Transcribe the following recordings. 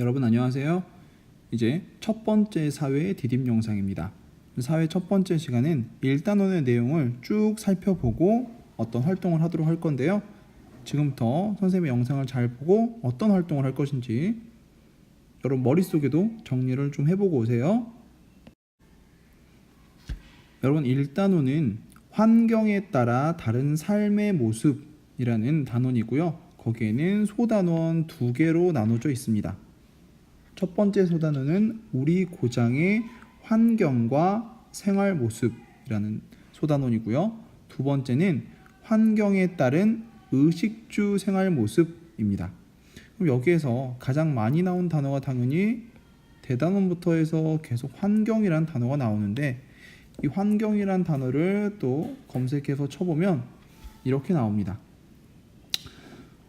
여러분 안녕하세요. 이제 첫 번째 사회 디딤 영상입니다. 사회 첫 번째 시간은 일단원의 내용을 쭉 살펴보고 어떤 활동을 하도록 할 건데요. 지금부터 선생님의 영상을 잘 보고 어떤 활동을 할 것인지 여러분 머릿속에도 정리를 좀 해보고 오세요. 여러분 일단원은 환경에 따라 다른 삶의 모습이라는 단원이고요. 거기에는 소단원 두 개로 나눠져 있습니다. 첫 번째 소단원은 우리 고장의 환경과 생활 모습이라는 소단원이고요. 두 번째는 환경에 따른 의식주 생활 모습입니다. 그럼 여기에서 가장 많이 나온 단어가 당연히 대단원부터 해서 계속 환경이란 단어가 나오는데 이 환경이란 단어를 또 검색해서 쳐보면 이렇게 나옵니다.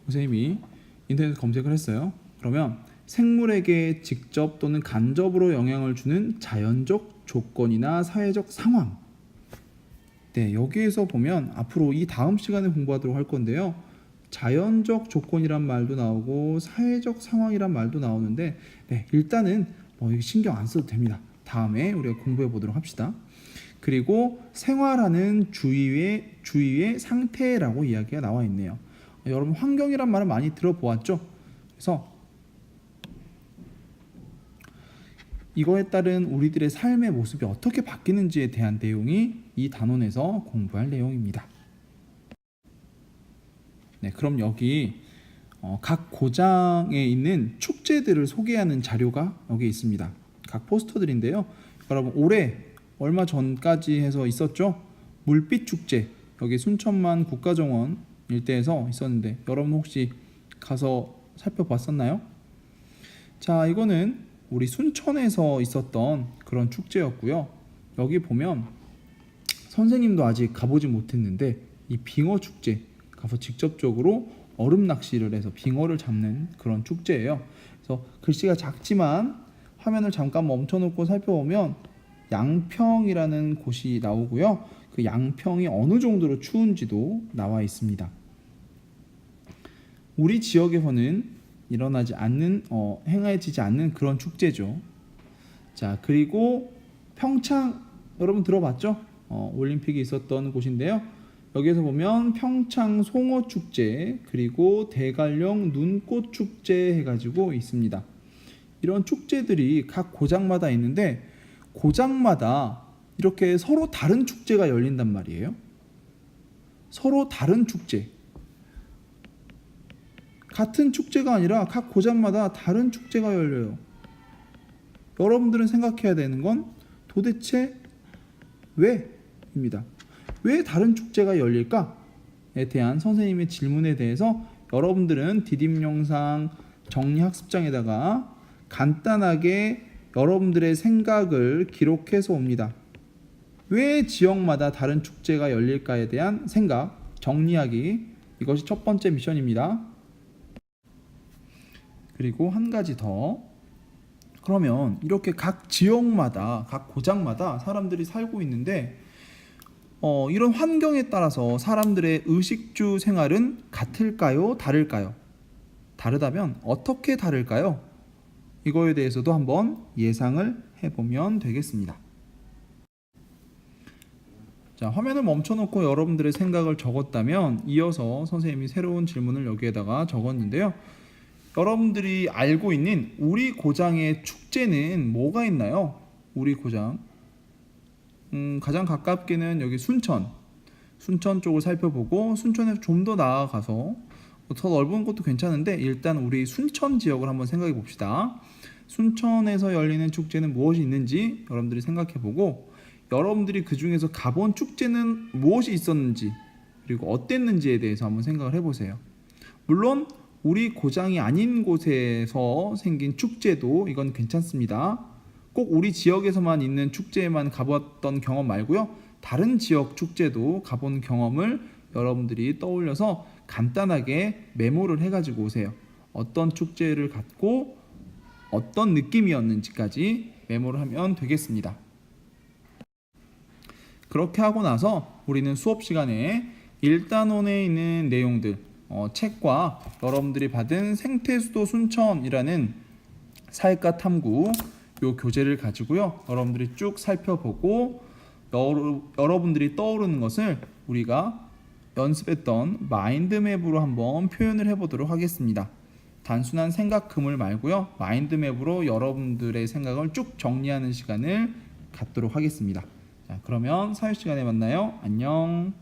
선생님이 인터넷 검색을 했어요. 그러면 생물에게 직접 또는 간접으로 영향을 주는 자연적 조건이나 사회적 상황. 네, 여기에서 보면 앞으로 이 다음 시간에 공부하도록 할 건데요. 자연적 조건이란 말도 나오고 사회적 상황이란 말도 나오는데 네, 일단은 뭐 신경 안 써도 됩니다. 다음에 우리가 공부해 보도록 합시다. 그리고 생활하는 주위의 주위의 상태라고 이야기가 나와 있네요. 여러분 환경이란 말을 많이 들어보았죠? 그래서 이거에 따른 우리들의 삶의 모습이 어떻게 바뀌는지에 대한 내용이 이 단원에서 공부할 내용입니다. 네, 그럼 여기 어, 각 고장에 있는 축제들을 소개하는 자료가 여기 있습니다. 각 포스터들인데요. 여러분 올해 얼마 전까지 해서 있었죠? 물빛 축제 여기 순천만 국가정원 일대에서 있었는데 여러분 혹시 가서 살펴봤었나요? 자, 이거는 우리 순천에서 있었던 그런 축제였고요. 여기 보면 선생님도 아직 가보지 못했는데 이 빙어 축제 가서 직접적으로 얼음 낚시를 해서 빙어를 잡는 그런 축제예요. 그래서 글씨가 작지만 화면을 잠깐 멈춰놓고 살펴보면 양평이라는 곳이 나오고요. 그 양평이 어느 정도로 추운지도 나와 있습니다. 우리 지역에서는 일어나지 않는 어, 행해지지 않는 그런 축제죠. 자 그리고 평창 여러분 들어봤죠? 어, 올림픽이 있었던 곳인데요. 여기에서 보면 평창 송어 축제 그리고 대관령 눈꽃 축제 해가지고 있습니다. 이런 축제들이 각 고장마다 있는데 고장마다 이렇게 서로 다른 축제가 열린단 말이에요. 서로 다른 축제. 같은 축제가 아니라 각 고장마다 다른 축제가 열려요. 여러분들은 생각해야 되는 건 도대체 왜입니다. 왜 다른 축제가 열릴까에 대한 선생님의 질문에 대해서 여러분들은 디딤 영상 정리 학습장에다가 간단하게 여러분들의 생각을 기록해서 옵니다. 왜 지역마다 다른 축제가 열릴까에 대한 생각 정리하기 이것이 첫 번째 미션입니다. 그리고 한 가지 더 그러면 이렇게 각 지역마다 각 고장마다 사람들이 살고 있는데 어, 이런 환경에 따라서 사람들의 의식주 생활은 같을까요? 다를까요? 다르다면 어떻게 다를까요? 이거에 대해서도 한번 예상을 해보면 되겠습니다. 자, 화면을 멈춰놓고 여러분들의 생각을 적었다면 이어서 선생님이 새로운 질문을 여기에다가 적었는데요. 여러분들이 알고 있는 우리 고장의 축제는 뭐가 있나요? 우리 고장. 음, 가장 가깝게는 여기 순천. 순천 쪽을 살펴보고 순천에서 좀 더 나아가서 더 넓은 곳도 괜찮은데 일단 우리 순천 지역을 한번 생각해 봅시다. 순천에서 열리는 축제는 무엇이 있는지 여러분들이 생각해 보고 여러분들이 그 중에서 가본 축제는 무엇이 있었는지 그리고 어땠는지에 대해서 한번 생각을 해보세요. 물론 우리 고장이 아닌 곳에서 생긴 축제도 이건 괜찮습니다. 꼭 우리 지역에서만 있는 축제에만 가봤던 경험 말고요. 다른 지역 축제도 가본 경험을 여러분들이 떠올려서 간단하게 메모를 해가지고 오세요. 어떤 축제를 갔고 어떤 느낌이었는지까지 메모를 하면 되겠습니다. 그렇게 하고 나서 우리는 수업 시간에 1단원에 있는 내용들 어, 책과 여러분들이 받은 생태수도 순천이라는 사회과 탐구 요 교재를 가지고요. 여러분들이 쭉 살펴보고 여러, 여러분들이 떠오르는 것을 우리가 연습했던 마인드맵으로 한번 표현을 해보도록 하겠습니다. 단순한 생각 그물 말고요. 마인드맵으로 여러분들의 생각을 쭉 정리하는 시간을 갖도록 하겠습니다. 자, 그러면 사회 시간에 만나요. 안녕.